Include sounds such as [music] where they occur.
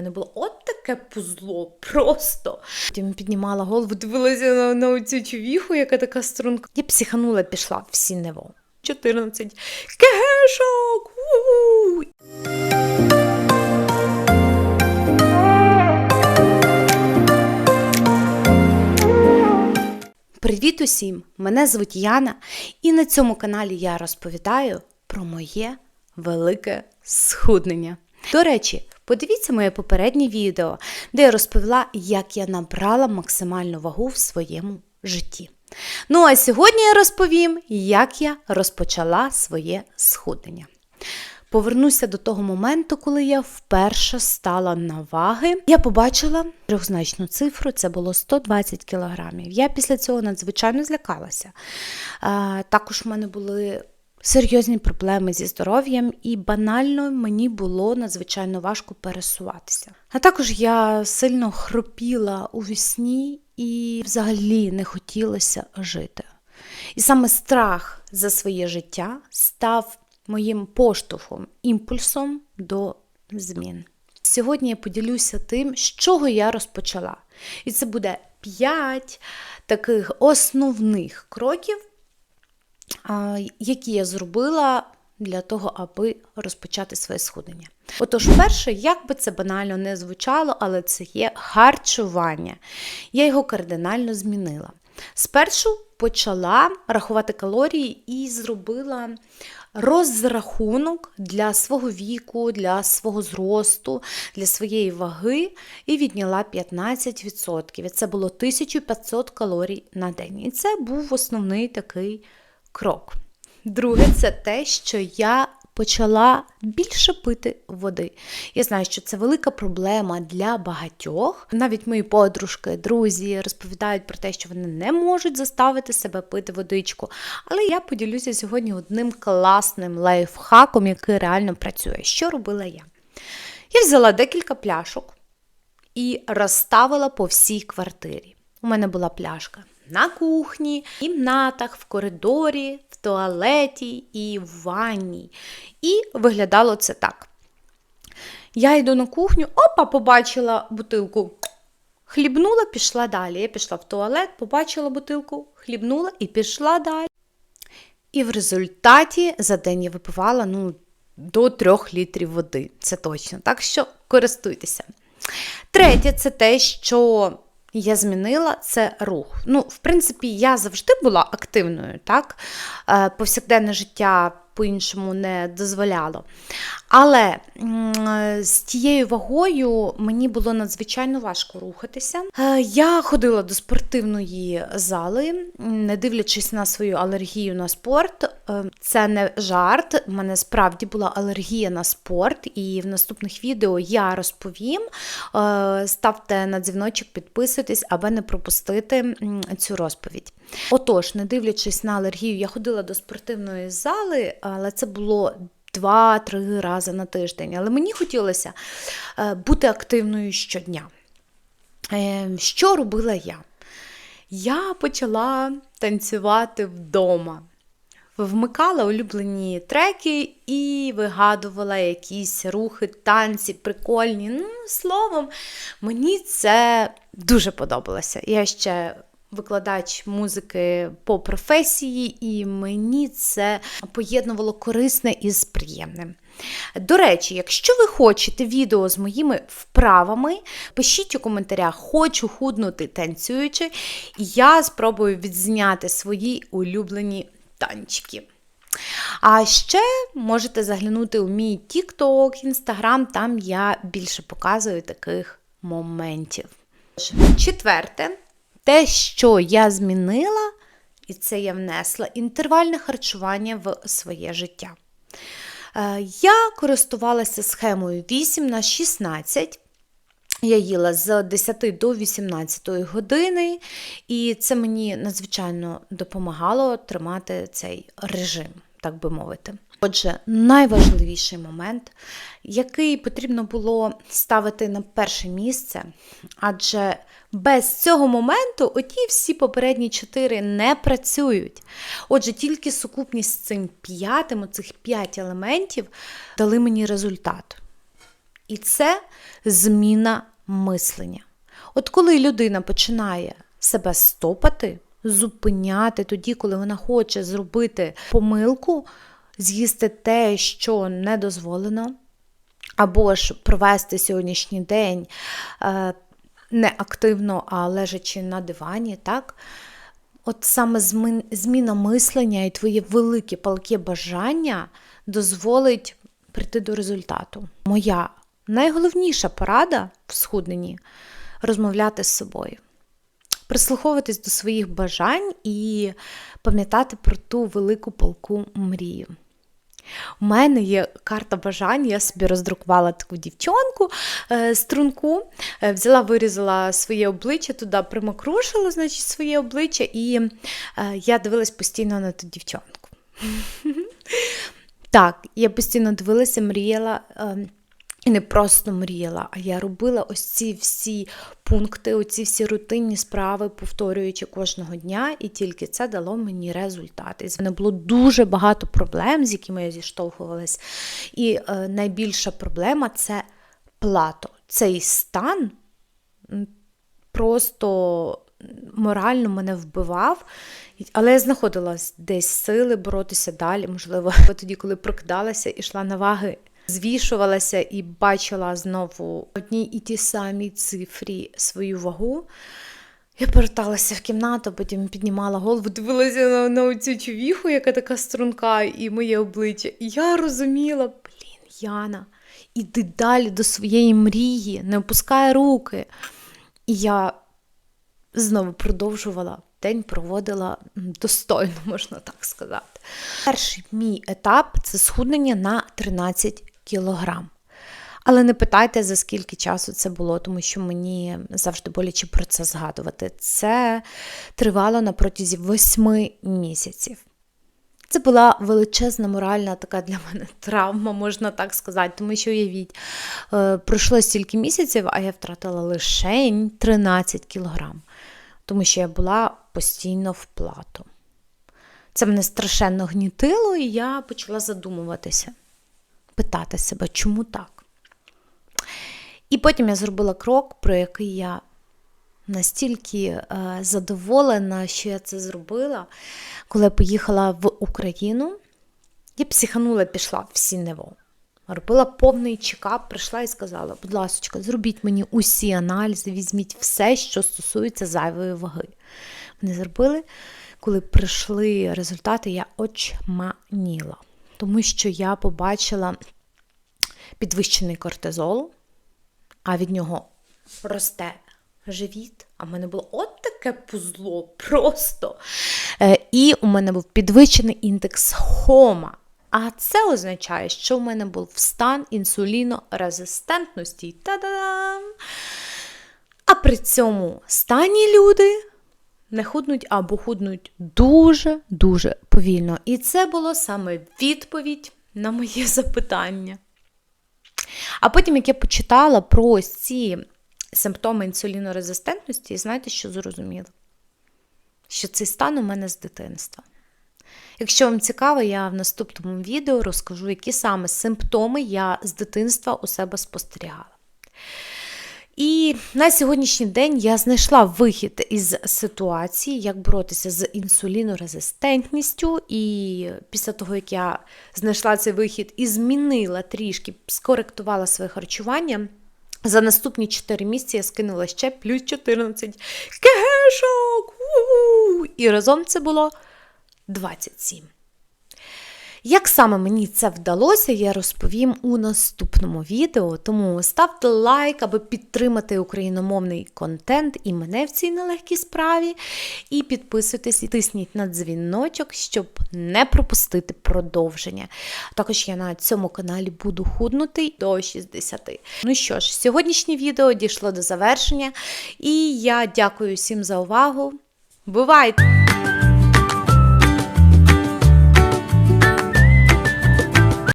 мене було от таке пузло, просто. Потім піднімала голову, дивилася на, на цю чувіху, яка така струнка. Я психанула, пішла в сінево. 14 кегешок! у Привіт усім! Мене звуть Яна, і на цьому каналі я розповідаю про моє велике схуднення. До речі, подивіться моє попереднє відео, де я розповіла, як я набрала максимальну вагу в своєму житті. Ну а сьогодні я розповім, як я розпочала своє схуднення. Повернуся до того моменту, коли я вперше стала на ваги. Я побачила трьохзначну цифру, це було 120 кілограмів. Я після цього надзвичайно злякалася. Також в мене були серйозні проблеми зі здоров'ям, і банально мені було надзвичайно важко пересуватися. А також я сильно хропіла у вісні і взагалі не хотілося жити. І саме страх за своє життя став моїм поштовхом, імпульсом до змін. Сьогодні я поділюся тим, з чого я розпочала. І це буде 5 таких основних кроків, які я зробила для того, аби розпочати своє схуднення. Отож, перше, як би це банально не звучало, але це є харчування. Я його кардинально змінила. Спершу почала рахувати калорії і зробила розрахунок для свого віку, для свого зросту, для своєї ваги і відняла 15%. І це було 1500 калорій на день. І це був основний такий крок. Друге, це те, що я почала більше пити води. Я знаю, що це велика проблема для багатьох. Навіть мої подружки, друзі розповідають про те, що вони не можуть заставити себе пити водичку. Але я поділюся сьогодні одним класним лайфхаком, який реально працює. Що робила я? Я взяла декілька пляшок і розставила по всій квартирі. У мене була пляшка на кухні, в кімнатах, в коридорі, в туалеті і в ванні. І виглядало це так. Я йду на кухню, опа, побачила бутилку. Хлібнула, пішла далі. Я пішла в туалет, побачила бутилку, хлібнула і пішла далі. І в результаті за день я випивала ну, до 3 літрів води. Це точно. Так що користуйтеся. Третє, це те, що я змінила це рух. Ну, в принципі, я завжди була активною, так? Е, повсякденне життя по-іншому не дозволяло. Але з тією вагою мені було надзвичайно важко рухатися. Е, я ходила до спортивної зали, не дивлячись на свою алергію на спорт. Е, це не жарт. У мене справді була алергія на спорт, і в наступних відео я розповім. Е, ставте на дзвіночок, підписуйтесь, аби не пропустити цю розповідь. Отож, не дивлячись на алергію, я ходила до спортивної зали, але це було. Два-три рази на тиждень, але мені хотілося е, бути активною щодня. Е, що робила я? Я почала танцювати вдома, вмикала улюблені треки і вигадувала якісь рухи, танці, прикольні. Ну, Словом, мені це дуже подобалося. Я ще викладач музики по професії, і мені це поєднувало корисне із приємним. До речі, якщо ви хочете відео з моїми вправами, пишіть у коментарях, хочу худнути танцюючи, і я спробую відзняти свої улюблені танчики. А ще можете заглянути у мій TikTok, Instagram, там я більше показую таких моментів. Четверте, те, що я змінила, і це я внесла інтервальне харчування в своє життя. Е, я користувалася схемою 8 на 16. Я їла з 10 до 18 години, і це мені надзвичайно допомагало тримати цей режим, так би мовити. Отже, найважливіший момент, який потрібно було ставити на перше місце, адже без цього моменту оті всі попередні чотири не працюють. Отже, тільки сукупність з цим п'ятим, оцих п'ять елементів, дали мені результат. І це зміна мислення. От коли людина починає себе стопати, зупиняти тоді, коли вона хоче зробити помилку, з'їсти те, що не дозволено, або ж провести сьогоднішній день е, не активно, а лежачи на дивані, так? От саме зміна мислення і твоє велике палке бажання дозволить прийти до результату. Моя найголовніша порада в схудненні розмовляти з собою. Прислуховуватись до своїх бажань і пам'ятати про ту велику палку мрію. У мене є карта бажань, я собі роздрукувала таку дівчонку, е, струнку, е, взяла, вирізала своє обличчя, туди примакрушила, значить, своє обличчя, і е, я дивилась постійно на ту дівчонку. [laughs] Так, я постійно дивилася, мріяла. е, І не просто мріяла, а я робила ось ці всі пункти, оці всі рутинні справи, повторюючи кожного дня, і тільки це дало мені результати. І в мене було дуже багато проблем, з якими я зіштовхувалась. І е, найбільша проблема це плато. Цей стан просто морально мене вбивав. Але я знаходила десь сили боротися далі. Можливо, [laughs] тоді, коли прокидалася і йшла на ваги, звішувалася і бачила знову в одній і ті самій цифрі свою вагу. Я поверталася в кімнату, потім піднімала голову, дивилася на, на цю чувіху, яка така струнка, і моє обличчя. І я розуміла, блін, Яна, іди далі до своєї мрії, не опускай руки. І я знову продовжувала день, проводила достойно, можна так сказати. Перший мій етап це схуднення на 13 кілограм. Але не питайте, за скільки часу це було, тому що мені завжди боляче про це згадувати. Це тривало на протязі восьми місяців. Це була величезна моральна така для мене травма, можна так сказати, тому що уявіть, е, пройшло стільки місяців, а я втратила лише 13 кілограм, тому що я була постійно в плату. Це мене страшенно гнітило, і я почала задумуватися, питати себе, чому так? І потім я зробила крок, про який я настільки е, задоволена, що я це зробила, коли я поїхала в Україну. Я психанула, пішла в Сінево. Робила повний чекап, прийшла і сказала: будь ласка, зробіть мені усі аналізи, візьміть все, що стосується зайвої ваги. Вони зробили, коли прийшли результати, я очманіла, тому що я побачила підвищений кортизол, а від нього росте живіт. А в мене було от таке пузло просто. Е, І у мене був підвищений індекс хома. А це означає, що в мене був стан інсулінорезистентності. Та-дам! А при цьому стані люди не худнуть або худнуть дуже-дуже повільно. І це було саме відповідь на моє [laughs] запитання. А потім, як я почитала про ці симптоми інсулінорезистентності, знаєте, що зрозуміла? Що цей стан у мене з дитинства. Якщо вам цікаво, я в наступному відео розкажу, які саме симптоми я з дитинства у себе спостерігала. І на сьогоднішній день я знайшла вихід із ситуації, як боротися з інсулінорезистентністю. І після того, як я знайшла цей вихід і змінила трішки, скоректувала своє харчування. За наступні 4 місяці я скинула ще плюс 14 кешок. У-у-у! І разом це було 27. Як саме мені це вдалося, я розповім у наступному відео, тому ставте лайк, аби підтримати україномовний контент і мене в цій нелегкій справі. І підписуйтесь і тисніть на дзвіночок, щоб не пропустити продовження. Також я на цьому каналі буду худнути до 60. Ну що ж, сьогоднішнє відео дійшло до завершення, і я дякую всім за увагу. Бувайте!